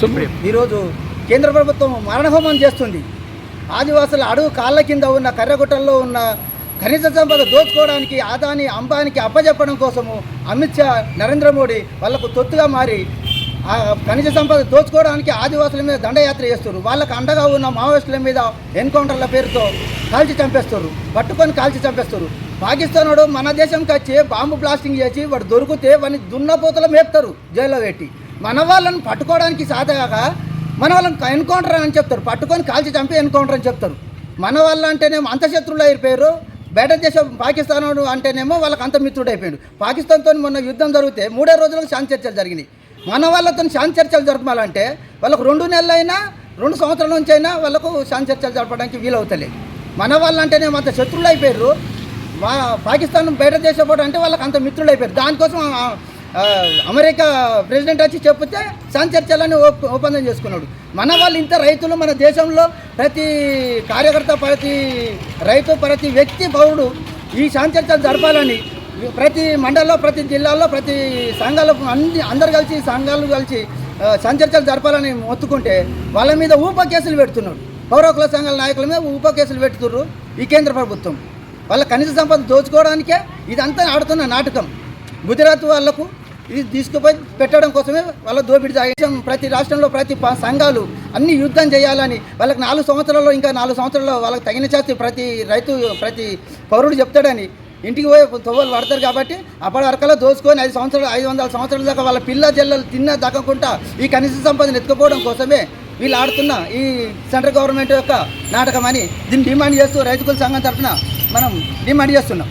Supreme. ఈరోజు కేంద్ర ప్రభుత్వం మరణహోమం చేస్తుంది. ఆదివాసుల అడుగు కాళ్ళ కింద ఉన్న కర్రగుట్టల్లో ఉన్న ఖనిజ సంపద దోచుకోవడానికి ఆదాని అంబానికి అప్పజెప్పడం కోసము అమిత్ షా నరేంద్ర మోడీ వాళ్ళకు తొత్తుగా మారి ఆ ఖనిజ సంపద దోచుకోవడానికి ఆదివాసుల మీద దండయాత్ర చేస్తారు వాళ్ళకు అండగా ఉన్న మావోయిస్టుల మీద ఎన్కౌంటర్ల పేరుతో కాల్చి చంపేస్తారు పట్టుకొని కాల్చి చంపేస్తారు పాకిస్తాన్ వాడు మన దేశంకి వచ్చి బాంబు బ్లాస్టింగ్ చేసి వాడు దొరికితే వాడిని దున్నపోతలు మేపుతారు జైల్లో పెట్టి మన వాళ్ళని పట్టుకోవడానికి సాధగాక మన వాళ్ళని ఎన్కౌంటర్ అని చెప్తారు. పట్టుకొని కాల్చి చంపి ఎన్కౌంటర్ అని చెప్తారు. మన వాళ్ళ అంటేనేమో అంత శత్రువులు అయిపోయారు. బయట దేశం పాకిస్తాన్ అంటేనేమో వాళ్ళకి అంత మిత్రుడు అయిపోయాడు. పాకిస్తాన్తో మొన్న యుద్ధం జరిగితే మూడే రోజులకు శాంతి చర్చలు జరిగినాయి. మన వాళ్ళతో శాంతి చర్చలు జరపాలంటే వాళ్ళకు రెండు నెలలైనా రెండు సంవత్సరాల నుంచి అయినా వాళ్ళకు శాంతి చర్చలు జరపడానికి వీలవుతలేదు. మన వాళ్ళు అంటేనేమో అంత శత్రువులు అయిపోయారు. పాకిస్తాన్ బయట దేశం పోవడం అంటే వాళ్ళకి అంత మిత్రులు అయిపోయారు. దానికోసం అమెరికా ప్రెసిడెంట్ వచ్చి చెప్తే సంచర్చలని ఒప్ప- ఒప్పందం చేసుకున్నాడు. మన వాళ్ళు ఇంత రైతులు మన దేశంలో ప్రతి కార్యకర్త ప్రతి రైతు ప్రతి వ్యక్తి పౌరుడు ఈ శాంతిచర్చలు జరపాలని ప్రతి మండలంలో ప్రతి జిల్లాలో ప్రతి సంఘాలు అన్ని అందరు కలిసి సంఘాలు కలిసి సంచర్చలు జరపాలని మొత్తుకుంటే వాళ్ళ మీద ఊప కేసులు పెడుతున్నాడు. పౌరకుల సంఘాల నాయకుల మీద ఊప కేసులు పెడుతున్నారు ఈ కేంద్ర ప్రభుత్వం. వాళ్ళ కనీస సంపద దోచుకోవడానికే ఇదంతా ఆడుతున్న నాటకం. గుజరాత్ వాళ్ళకు ఇది తీసుకుపోయి పెట్టడం కోసమే వాళ్ళ దోపిడీ సాగించడం ప్రతి రాష్ట్రంలో ప్రతి సంఘాలు అన్ని యుద్ధం చేయాలని వాళ్ళకి నాలుగు సంవత్సరాల్లో ఇంకా నాలుగు సంవత్సరాల్లో వాళ్ళకి తగిన చేస్తే ప్రతి రైతు ప్రతి పౌరుడు చెప్తాడని. ఇంటికి పోయి తొవ్వలు పడతారు కాబట్టి అప్పటి వరకల్లా దోచుకొని ఐదు సంవత్సరాలు ఐదు వందల సంవత్సరాల దాకా వాళ్ళ పిల్ల జల్లలు తిన్నా దక్కకుండా ఈ కనీస సంపదను ఎత్తుకుపోవడం కోసమే వీళ్ళు ఆడుతున్న ఈ సెంట్రల్ గవర్నమెంట్ యొక్క నాటకం అని దీన్ని డిమాండ్ చేస్తూ రైతుకుల సంఘం తరఫున మనం డిమాండ్ చేస్తున్నాం.